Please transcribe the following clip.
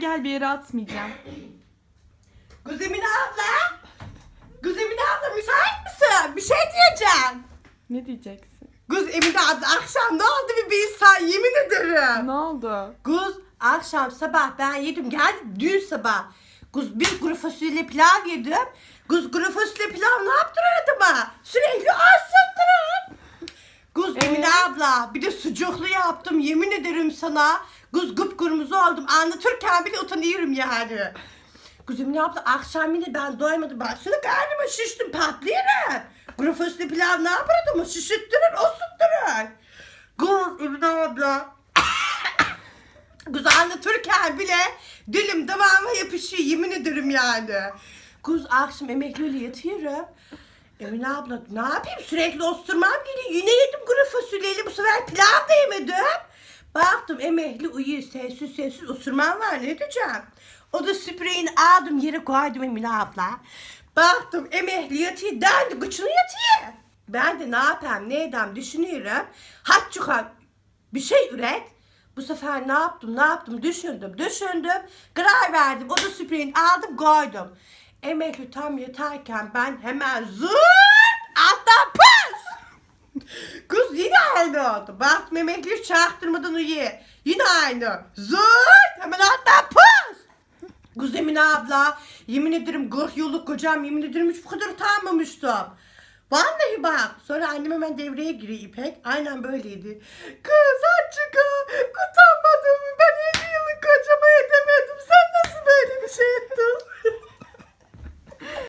gel bir yere atmayacağım. Kız Emine abla. Kız Emine abla müsait misin? Bir şey diyeceğim. Ne diyeceksin? Kız Emine abla akşam ne oldu bir bilsen yemin ederim. Ne oldu? Kız akşam sabah ben yedim geldim dün sabah. Kız bir kuru fasulye pilav yedim. Kız kuru fasulye pilav ne yaptın adama? Sürekli ağzındırın. Kız? Emine abla bir de sucuklu yaptım yemin ederim sana. Kız kıpkırmızı oldum anlatırken bile utanıyorum yani. Kız Emine abla akşam yine ben doymadım. Ben sana karnıma şiştim patlayırım. Fasulye pilav ne yapar adamı? Şişittirir, osutturur. Kız Emine abla. Kız anlatırken bile dilim damağıma yapışıyor yemin ederim yani. Kız akşam emekliyle yatıyorum. Emine abla ne yapayım sürekli osturmam geliyor. Yine yedim kuru fasulyeyle bu sefer pilav da yemedim. Baktım emekli uyuyor sessiz sessiz osurmam var ne diyeceğim. O da spreyini aldım yere koydum Emine abla. Baktım emekli yatıyor dendi kıçını yatıyor. Ben de ne yapayım ne edem düşünüyorum. Hat çıkar bir şey üret. Bu sefer ne yaptım ne yaptım düşündüm düşündüm. Karar verdim o da spreyini aldım koydum. Emekli tam yatarken ben hemen zırt alttan pıs. Kız yine aynı oldu. Bak Mehmetli çaktırmadan uyuyor. Yine aynı. Zırt hemen alttan pıs. Kız Emine abla yemin ederim 40 yıllık kocam yemin ederim hiç bu kadar utanmamıştım. Vallahi bak. Sonra annem hemen devreye giriyor İpek. Aynen böyleydi. Kız açık utanmadım.